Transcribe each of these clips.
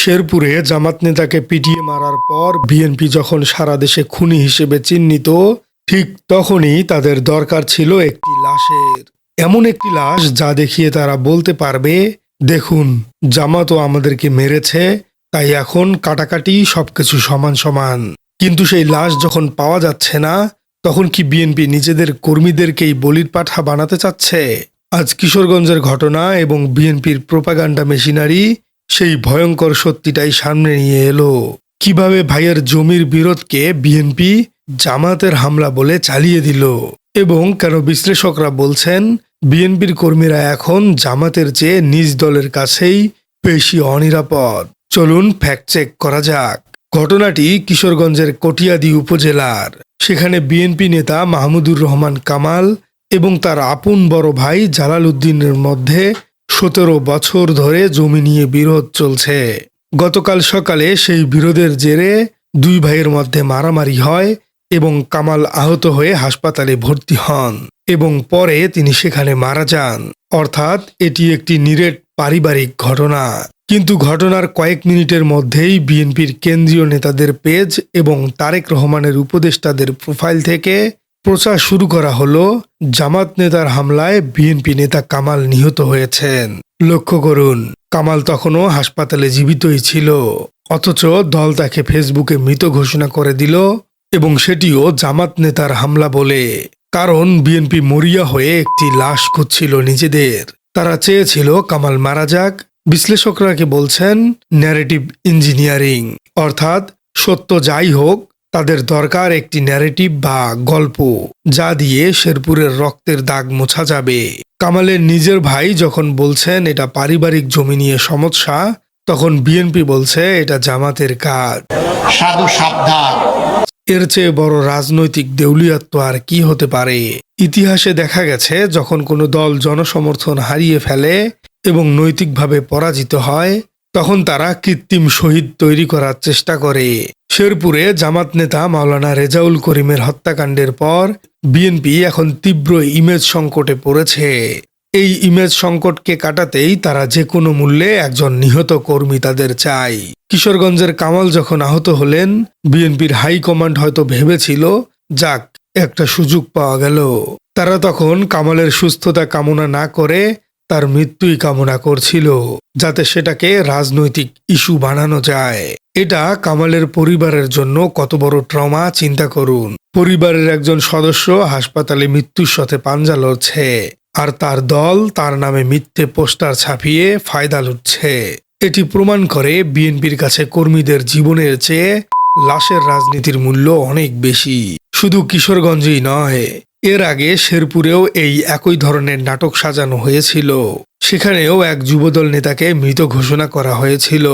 শেরপুরে জামাত নেতাকে পিটিয়ে মারার পর বিএনপি যখন সারা দেশে খুনি হিসেবে চিহ্নিত, ঠিক তখনই তাদের দরকার ছিল একটি লাশের। এমন একটি লাশ যা দেখিয়ে তারা বলতে পারবে, দেখুন, জামাতও আমাদেরকে মেরেছে, তাই এখন কাটাকাটি সবকিছু সমান সমান। কিন্তু সেই লাশ যখন পাওয়া যাচ্ছে না, তখন কি বিএনপি নিজেদের কর্মীদেরকেই বলির পাঠা বানাতে চাচ্ছে? আজ কিশোরগঞ্জের ঘটনা এবং বিএনপির প্রোপাগান্ডা মেশিনারি সেই ভয়ঙ্কর সত্যিটাই সামনে নিয়ে এলো। কীভাবে ভাইয়ের জমির বিরোধকে বিএনপি জামাতের হামলা বলে চালিয়ে দিল এবং কেন বিশ্লেষকরা বলছেন, বিএনপির কর্মীরা এখন জামাতের চেয়ে নিজ দলের কাছেই বেশি অনিরাপদ। চলুন ফ্যাক্ট চেক করা যাক। ঘটনাটি কিশোরগঞ্জের কটিয়াদি উপজেলার। সেখানে বিএনপি নেতা মাহমুদুর রহমান কামাল এবং তার আপন বড় ভাই জালাল উদ্দিনের মধ্যে সতেরো বছর ধরে জমি নিয়ে বিরোধ চলছে। গতকাল সকালে সেই বিরোধের জেরে দুই ভাইয়ের মধ্যে মারামারি হয় এবং কামাল আহত হয়ে হাসপাতালে ভর্তি হন এবং পরে তিনি সেখানে মারা যান। অর্থাৎ এটি একটি নিরেট পারিবারিক ঘটনা। কিন্তু ঘটনার কয়েক মিনিটের মধ্যেই বিএনপির কেন্দ্রীয় নেতাদের পেজ এবং তারেক রহমানের উপদেষ্টাদের প্রোফাইল থেকে প্রচার শুরু করা হলো। জামাত নেতার হামলায় বিএনপি নেতা কামাল নিহত হয়েছেন। লক্ষ্য করুন, কামাল তখনও হাসপাতালে জীবিতই ছিল। অথচ দল তাকে ফেসবুকে মৃত ঘোষণা করে দিল এবং সেটিও জামাত নেতার হামলা বলে। কারণ বিএনপি মরিয়া হয়ে একটি লাশ খুঁজছিল নিজেদের। তারা চেয়েছিল কামাল মারা যাক। বিশ্লেষকরা কি বলছেন ন্যারেটিভ ইঞ্জিনিয়ারিং অর্থাৎ সত্য যাই হোক তাদের দরকার একটি ন্যারেটিভ বা গল্প যা দিয়ে শেরপুরের রক্তের দাগ মোছা যাবে। কামালের নিজের ভাই যখন বলছেন এটা পারিবারিক জমি নিয়ে সমস্যা তখন বিএনপি বলছে এটা জামাতের কাজ। সাধু সাবধান। এর চেয়ে বড় রাজনৈতিক দেউলিয়াত্ব আর কি হতে পারে? ইতিহাসে দেখা গেছে যখন কোনো দল জনসমর্থন হারিয়ে ফেলে এবং নৈতিকভাবে পরাজিত হয় তখন তারা কৃত্রিম শহীদ তৈরি করার চেষ্টা করে। শেরপুরে জামাত নেতা মাওলানা রেজাউল করিমের হত্যাকাণ্ডের পর বিএনপি এখন তীব্র ইমেজ সংকটে পড়েছে। এই ইমেজ সংকটকে কাটাতেই তারা যে কোনো মূল্যে একজন নিহত কর্মী তাদের চাই কিশোরগঞ্জের কামাল যখন আহত হলেন, বিএনপির হাইকমান্ড হয়তো ভেবেছিল, যাক, একটা সুযোগ পাওয়া গেল। তারা তখন কামালের সুস্থতা কামনা না করে তার মৃত্যুই কামনা করছিল যাতে সেটাকে রাজনৈতিক ইস্যু বানানো যায়। এটা কামালের পরিবারের জন্য কত বড় ট্রমা, চিন্তা করুন। পরিবারের একজন সদস্য হাসপাতালে মৃত্যুর সাথে পাঞ্জা লড়ছে, আর তার দল তার নামে মিথ্যে পোস্টার ছাপিয়ে ফায়দা লুটছে। এটি প্রমাণ করে বিএনপির কাছে কর্মীদের জীবনের চেয়ে লাশের রাজনীতির মূল্য অনেক বেশি। শুধু কিশোরগঞ্জেই নয় এর আগে শেরপুরেও এই একই ধরনের নাটক সাজানো হয়েছিল। সেখানেও এক যুবদল নেতাকে মৃত ঘোষণা করা হয়েছিল।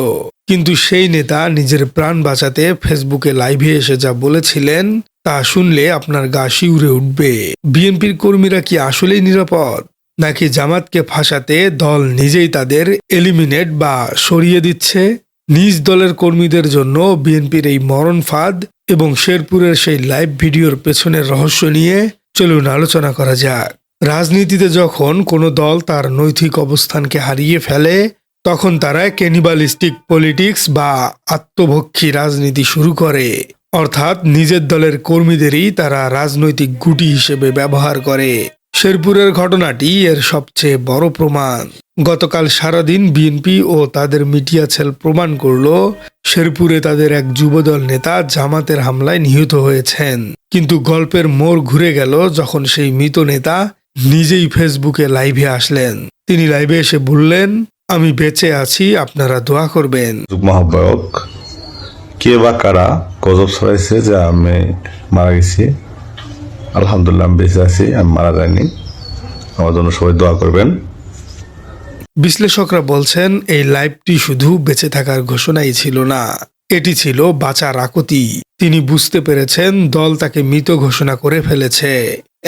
কিন্তু সেই নেতা নিজের প্রাণ বাঁচাতে ফেসবুকে লাইভে এসে যা বলেছিলেন, তা শুনলে আপনার গা শিউরে উঠবে। বিএনপির কর্মীরা কি আসলেই নিরাপদ? নাকি জামাতকে ফাঁসাতে দল নিজেই তাদের এলিমিনেট বা সরিয়ে দিচ্ছে? নিজ দলের কর্মীদের জন্য বিএনপির এই মরণ ফাঁদ এবং শেরপুরের সেই লাইভ ভিডিওর পেছনের রহস্য নিয়ে চলুন, আলোচনা করা যাক। রাজনীতিতে যখন কোনো দল তার নৈতিক অবস্থানকে হারিয়ে ফেলে, তখন তারা ক্যানিবালিস্টিক পলিটিক্স বা আত্মভক্ষী রাজনীতি শুরু করে। অর্থাৎ নিজের দলের কর্মীদেরই তারা রাজনৈতিক গুটি হিসেবে ব্যবহার করে। শেরপুরের ঘটনাটি এর সবচেয়ে বড় প্রমাণ। গতকাল সারাদিন বিএনপি ও তাদের মিডিয়া সেল প্রমাণ করল, শেরপুরে তাদের এক যুবদল নেতা জামাতের হামলায় নিহত হয়েছেন। কিন্তু গল্পের মোড় ঘুরে গেল যখন সেই মৃত নেতা নিজেই ফেসবুকে লাইভে আসলেন। তিনি লাইভে এসে বললেন, আমি বেঁচে আছি, আপনারা দোয়া করবেন। যুগ্ম আহ্বায়ক কে বা কারা গজব ছড়াইছে যে আমি মারা গেছি? আলহামদুলিল্লাহ, আমি বেঁচে আছি, আমি মারা যাইনি আমার জন্য সবাই দোয়া করবেন। বিশ্লেষকরা বলছেন, এই লাইভটি শুধু বেঁচে থাকার ঘোষণাই ছিল না, এটি ছিল বাঁচার আকুতি। তিনি বুঝতে পেরেছেন, দল তাকে মৃত ঘোষণা করে ফেলেছে।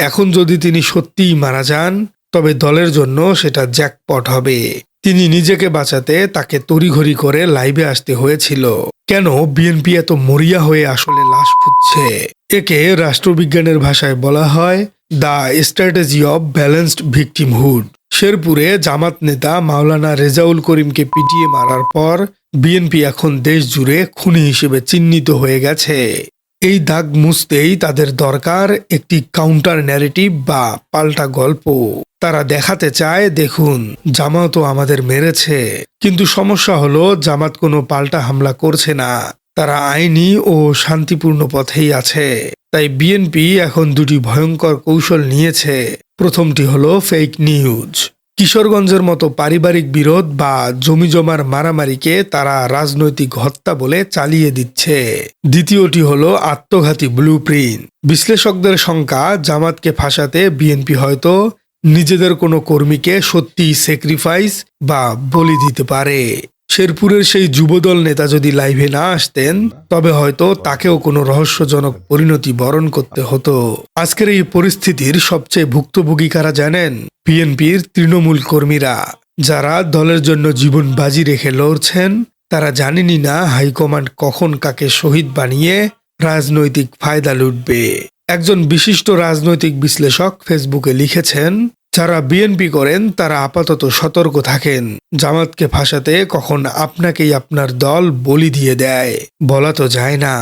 এখন যদি তিনি সত্যিই মারা যান, তবে দলের জন্য সেটা জ্যাকপট হবে। তিনি নিজেকে বাঁচাতে তাকে তড়িঘড়ি করে লাইভে আসতে হয়েছিল। কেন বিএনপি এত মরিয়া হয়ে আসলে লাশ খুঁজছে? একে রাষ্ট্রবিজ্ঞানের ভাষায় বলা হয় the strategy of balanced victimhood. শেরপুরে জামাত নেতা মাওলানা রেজাউল করিমকে পিটিয়ে মারার পর বিএনপি এখন দেশ জুড়ে খুনি হিসেবে চিহ্নিত হয়ে গেছে। এই দাগ মুছতেই তাদের দরকার একটি কাউন্টার ন্যারেটিভ বা পাল্টা গল্প। তারা দেখাতে চায়, দেখুন, জামাতও আমাদের মেরেছে। কিন্তু সমস্যা হলো, জামাত কোনো পাল্টা হামলা করছে না। তারা আইনি ও শান্তিপূর্ণ পথেই আছে। তাই বিএনপি এখন দুটি ভয়ঙ্কর কৌশল নিয়েছে। প্রথমটি হলো ফেক নিউজ কিশোরগঞ্জের মতো পারিবারিক বিরোধ বা জমিজমার মারামারিকে তারা রাজনৈতিক হত্যা বলে চালিয়ে দিচ্ছে। দ্বিতীয়টি হল আত্মঘাতী ব্লু বিশ্লেষকদের শঙ্কা, জামাতকে ফাঁসাতে বিএনপি হয়তো নিজেদের কোনো কর্মীকে সত্যি স্যাক্রিফাইস বা বলি দিতে পারে। শেরপুরের সেই যুবদল নেতা যদি লাইভে না আসতেন, তবে হয়তো তাকেও কোনো রহস্যজনক পরিণতি বরণ করতে হতো। আজকের এই পরিস্থিতির সবচেয়ে ভুক্তভোগী কারা জানেন? বিএনপির তৃণমূল কর্মীরা। যারা দলের জন্য জীবন বাজি রেখে লড়ছেন, তারা জানেনই না হাইকমান্ড কখন কাকে শহীদ বানিয়ে রাজনৈতিক ফায়দা লুটবে। একজন বিশিষ্ট রাজনৈতিক বিশ্লেষক ফেসবুকে লিখেছেন যারা বিএনপি করেন, তারা আপাতত সতর্ক থাকেন। জামাতকে ফাঁসাতে কখন আপনাকেই আপনার দল বলি দিয়ে দেয়, বলা তো যায় না।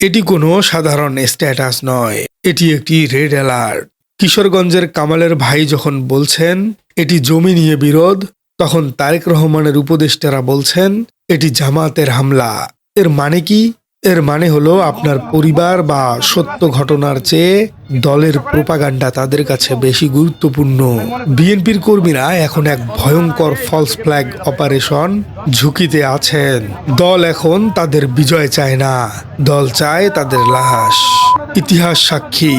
এটি কোনো সাধারণ স্ট্যাটাস নয়, এটি একটি রেড অ্যালার্ট। কিশোরগঞ্জের কামালের ভাই যখন বলছেন, এটি জমি নিয়ে বিরোধ তখন তারেক রহমানের উপদেষ্টারা বলছেন, এটি জামাতের হামলা। এর মানে কি? এর মানে হলো আপনার পরিবার বা সত্য ঘটনার চেয়ে দলের প্রোপাগান্ডা তাদের কাছে বেশি গুরুত্বপূর্ণ। বিএনপির কর্মীরা এখন এক ভয়ঙ্কর ফলস ফ্ল্যাগ অপারেশন ঝুঁকিতে আছেন। দল এখন তাদের বিজয় চায় না, দল চায় তাদের লাশ। ইতিহাস সাক্ষী।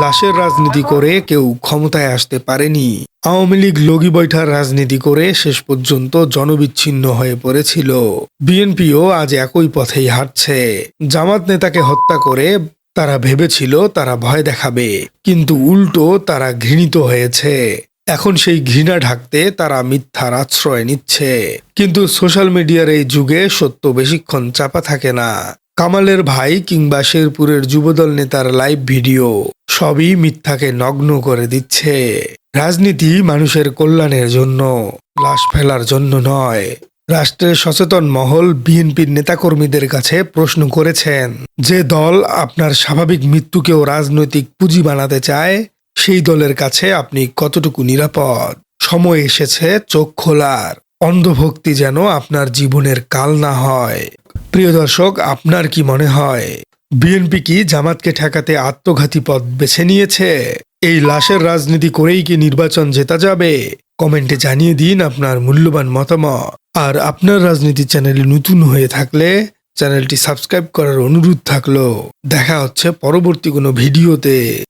লাশের রাজনীতি করে কেউ ক্ষমতায় আসতে পারেনি। আওয়ামী লীগ লগি বৈঠার রাজনীতি করে শেষ পর্যন্ত জনবিচ্ছিন্ন হয়ে পড়েছিল। বিএনপিও আজ একই পথেই হাঁটছে। জামাত নেতাকে হত্যা করে তারা ভেবেছিল তারা ভয় দেখাবে, কিন্তু উল্টো তারা ঘৃণিত হয়েছে। এখন সেই ঘৃণা ঢাকতে তারা মিথ্যার আশ্রয় নিচ্ছে। কিন্তু সোশ্যাল মিডিয়ার এই যুগে সত্য বেশিক্ষণ চাপা থাকে না। কামালের ভাই কিংবা শেরপুরের যুবদল নেতার লাইভ ভিডিও, সবই মিথ্যাকে নগ্ন করে দিচ্ছে। রাজনীতি মানুষের কল্যাণের জন্য, লাশ ফেলার জন্য নয়। রাষ্ট্রের সচেতন মহল বিএনপির নেতাকর্মীদের কাছে প্রশ্ন করেছেন, যে দল আপনার স্বাভাবিক মৃত্যুকেও রাজনৈতিক পুঁজি বানাতে চায়, সেই দলের কাছে আপনি কতটুকু নিরাপদ? সময় এসেছে, চোখ খোলার। অন্ধভক্তি যেন আপনার জীবনের কাল না হয়। প্রিয় দর্শক, আপনার কি মনে হয়? বিএনপি কি জামাতকে ঠেকাতে আত্মঘাতী পথ বেছে নিয়েছে? এই লাশের রাজনীতি করেই কি নির্বাচন জেতা যাবে? কমেন্টে জানিয়ে দিন আপনার মূল্যবান মতামত। আর আপনার রাজনীতি চ্যানেলে নতুন হয়ে থাকলে চ্যানেলটি সাবস্ক্রাইব করার অনুরোধ থাকল দেখা হচ্ছে পরবর্তী কোনো ভিডিওতে।